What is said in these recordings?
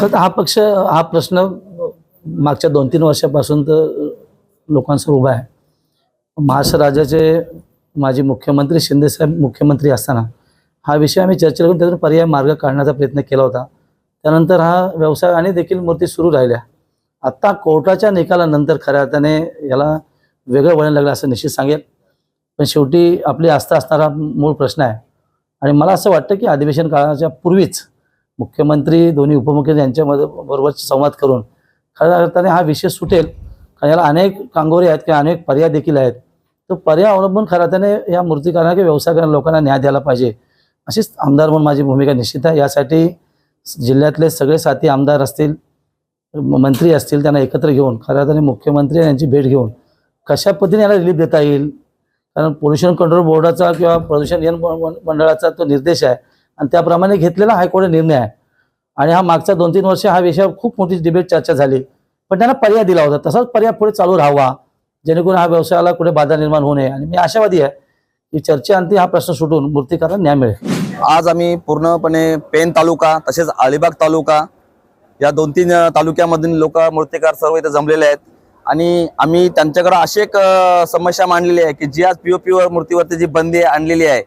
खरं तर हा पक्ष हा प्रश्न मागच्या दोन तीन वर्षापासून तर लोकांसमोर उभा आहे. महाराष्ट्र राज्याचे माजी मुख्यमंत्री शिंदेसाहेब मुख्यमंत्री असताना हा विषय आम्ही चर्चेला करून त्यातून पर्याय मार्ग काढण्याचा प्रयत्न केला होता. त्यानंतर हा व्यवसाय आणि देखील मूर्ती सुरू राहिल्या. आत्ता कोर्टाच्या निकालानंतर खऱ्या अर्थाने याला वेगळं वळण लागलं असं निश्चित सांगेल. पण शेवटी आपली आस्था असणारा मूळ प्रश्न आहे. आणि मला असं वाटतं की अधिवेशन काळाच्या पूर्वीच मुख्यमंत्री दोन्ही उपमुख्यमंत्री यांच्यामध्ये बरोबर संवाद करून खऱ्या अर्थाने हा विषय सुटेल. कारण याला अनेक कांगोरे आहेत किंवा अनेक पर्याय देखील आहेत. तो पर्याय अवलंबून खऱ्या अर्थाने या मूर्तीकारांना किंवा व्यवसाय लोकांना न्याय द्यायला पाहिजे. अशीच आमदार म्हणून माझी भूमिका निश्चित आहे. यासाठी जिल्ह्यातले सगळे साथी आमदार असतील मंत्री असतील त्यांना एकत्र घेऊन खऱ्या अर्थाने मुख्यमंत्री यांची भेट घेऊन कशा पद्धतीने याला रिलीफ देता येईल? कारण पोल्युशन कंट्रोल बोर्डाचा किंवा प्रदूषण नियंत्रण मंडळाचा तो निर्देश आहे. आणि त्याप्रमाणे घेतलेला हायकोर्ट निर्णय आहे. आणि हा मागच्या दोन तीन वर्ष हा विषय खूप मोठी डिबेट चर्चा झाली. पण त्यांना पर्याय दिला होता. तसाच पर्याय पुढे चालू राहावा. जेणेकरून हा व्यवसायाला कुठे बाधा निर्माण होऊ नये. आणि मी आशावादी आहे की चर्चेअंती हा प्रश्न सुटून मूर्तिकारांना न्याय मिळेल. आज आम्ही पूर्णपणे पेन तालुका तसेच अलिबाग तालुका या दोन तीन तालुक्यामधून लोक मूर्तिकार सर्व इथे जमलेले आहेत. आणि आम्ही त्यांच्याकडे अशी एक समस्या मांडलेली आहे की जी आज पीओपी पीवर मूर्तीवरती जी बंदी आणलेली आहे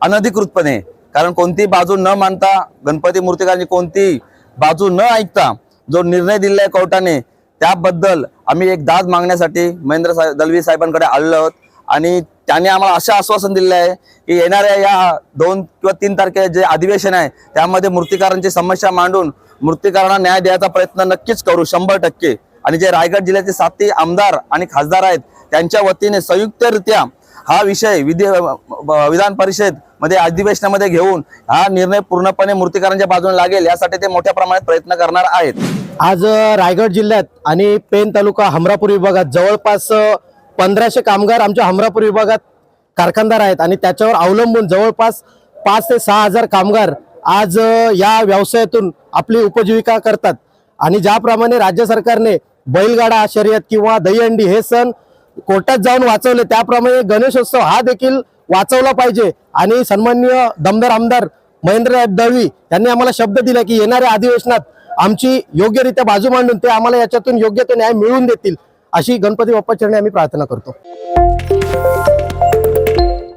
अनधिकृतपणे कारण कोणती बाजू न मानता गणपती मूर्तिकारांची कोणती बाजू न ऐकता जो निर्णय दिलेला आहे कोर्टाने त्याबद्दल आम्ही एक दाद मागण्यासाठी महेंद्र साहेब दलवी साहेबांकडे आलेलो आहोत. आणि त्याने आम्हाला असं आश्वासन दिलेलं आहे की येणाऱ्या या दोन किंवा तीन तारखे जे अधिवेशन आहे त्यामध्ये मूर्तिकारांची समस्या मांडून मूर्तिकारांना न्याय द्यायचा प्रयत्न नक्कीच करू शंभर टक्के. आणि जे रायगड जिल्ह्याचे सातही आमदार आणि खासदार आहेत त्यांच्या वतीने संयुक्तरित्या हा विषय विधी विधान परिषद मध्ये अधिवेशनामध्ये घेऊन हा निर्णय पूर्णपणे मूर्तिकारांच्या बाजूने लागेल यासाठी ते मोठ्या प्रमाणात प्रयत्न करणार आहेत. आज रायगड जिल्ह्यात आणि पेन तालुका हमरापूर विभागात जवळपास पंधराशे कामगार आमच्या हमरापूर विभागात कारखानदार आहेत आणि त्याच्यावर अवलंबून जवळपास पाच ते सहा हजार कामगार आज या व्यवसायातून आपली उपजीविका करतात. आणि ज्याप्रमाणे राज्य सरकारने बैलगाडा शर्यत किंवा दहीहंडी हे सण कोर्टात जाऊन वाचवले त्याप्रमाणे गणेशोत्सव हा देखील वाचवला पाहिजे. आणि सन्माननीय दमदार आमदार महेंद्र दळवी यांनी आम्हाला शब्द दिला की येणाऱ्या अधिवेशनात आमची योग्यरित्या बाजू मांडून ते आम्हाला याच्यातून योग्य तो न्याय मिळवून देतील अशी गणपती बाप्पा चरणी आम्ही प्रार्थना करतो.